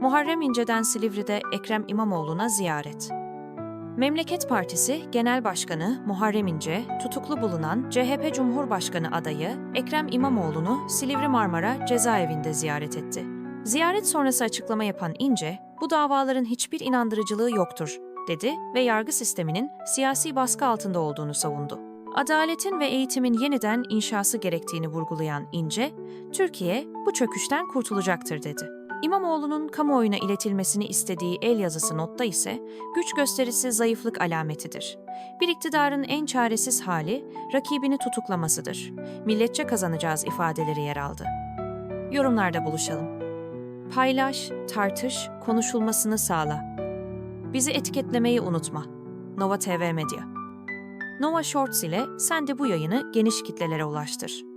Muharrem İnce'den Silivri'de Ekrem İmamoğlu'na ziyaret. Memleket Partisi Genel Başkanı Muharrem İnce, tutuklu bulunan CHP Cumhurbaşkanı adayı Ekrem İmamoğlu'nu Silivri Marmara cezaevinde ziyaret etti. Ziyaret sonrası açıklama yapan İnce, bu davaların hiçbir inandırıcılığı yoktur, dedi ve yargı sisteminin siyasi baskı altında olduğunu savundu. Adaletin ve eğitimin yeniden inşası gerektiğini vurgulayan İnce, Türkiye bu çöküşten kurtulacaktır dedi. İmamoğlu'nun kamuoyuna iletilmesini istediği el yazısı notta ise güç gösterisi zayıflık alametidir. Bir iktidarın en çaresiz hali rakibini tutuklamasıdır. Milletçe kazanacağız ifadeleri yer aldı. Yorumlarda buluşalım. Paylaş, tartış, konuşulmasını sağla. Bizi etiketlemeyi unutma. Nova TV Medya. Nova Shorts ile sen de bu yayını geniş kitlelere ulaştır.